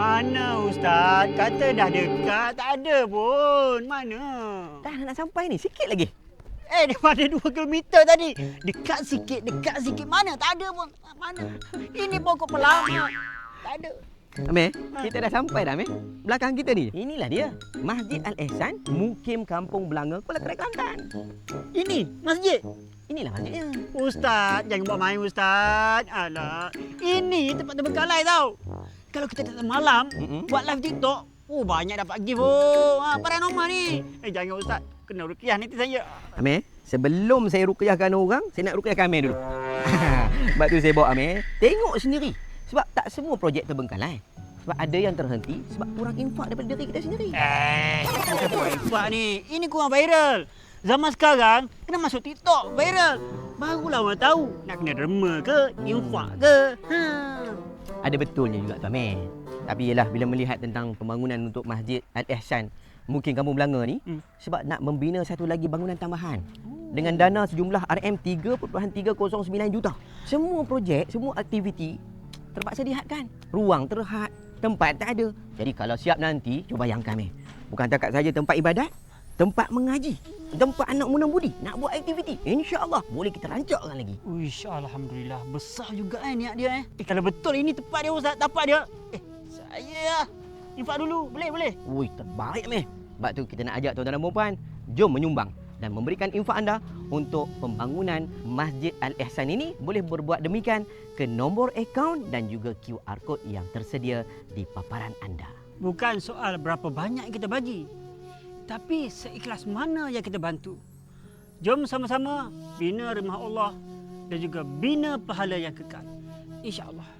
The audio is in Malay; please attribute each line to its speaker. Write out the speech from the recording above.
Speaker 1: Mana Ustaz? Kata dah dekat. Tak ada pun. Mana?
Speaker 2: Dah nak sampai ni, sikit lagi.
Speaker 1: Eh, daripada 2 kilometer tadi. Dekat sikit, dekat sikit. Mana? Tak ada pun. Mana? Ini pokok pelama. Tak ada.
Speaker 2: Amir, kita dah sampai dah, Amir. Belakang kita ni, inilah dia. Masjid Al-Ihsan, Mukim Kampung Belanga, Kuala Kerai, Kelantan.
Speaker 1: Ini masjid.
Speaker 2: Inilah masjidnya.
Speaker 1: Ustaz, jangan buat main Ustaz. Alah. Ini tempat terbengkalai tau. Kalau kita datang malam,
Speaker 2: Mm-mm.
Speaker 1: buat live TikTok, oh banyak dapat gift oh. Ha, paranormal ni. Eh jangan Ustaz, kena rukiah nanti saya.
Speaker 2: Amir, sebelum saya ruqyahkan orang, saya nak ruqyahkan Amir dulu. Sebab tu saya bawa Amir, tengok sendiri. Sebab tak semua projek terbengkalai. Sebab ada yang terhenti sebab kurang infak daripada diri kita sendiri.
Speaker 1: Eh, bukan tu infak ni. Ini kurang viral. Zaman sekarang, kena masuk TikTok viral. Barulah orang tahu nak kena derma ke, infak ke. Ha.
Speaker 2: Ada betulnya juga tu Amir. Tapi yelah bila melihat tentang pembangunan untuk Masjid Al-Ihsan mungkin kampung Belanga ni
Speaker 1: Hmm.
Speaker 2: sebab nak membina satu lagi bangunan tambahan dengan dana sejumlah RM3.309 juta. Semua projek, semua aktiviti terpaksa dihadkan. Ruang terhad, tempat tak ada. Jadi kalau siap nanti, cuba bayangkan Amir. Bukan takat saja tempat ibadat, tempat mengaji, tempat anak muda budi nak buat aktiviti. InsyaAllah boleh kita rancakkan lagi.
Speaker 1: Uish, Alhamdulillah. Besar juga eh niat dia eh. Eh kalau betul ini tempat dia Ustaz, tapak dia. Eh, saya lah. Infak dulu. Boleh, boleh.
Speaker 2: Ui, terbaik meh. Sebab tu kita nak ajak tuan-tuan dan puan jom menyumbang dan memberikan infak anda untuk pembangunan Masjid Al-Ihsan ini boleh berbuat demikian ke nombor akaun dan juga QR code yang tersedia di paparan anda.
Speaker 1: Bukan soal berapa banyak kita bagi. Tapi seikhlas mana yang kita bantu. Jom sama-sama bina rumah Allah dan juga bina pahala yang kekal. InsyaAllah.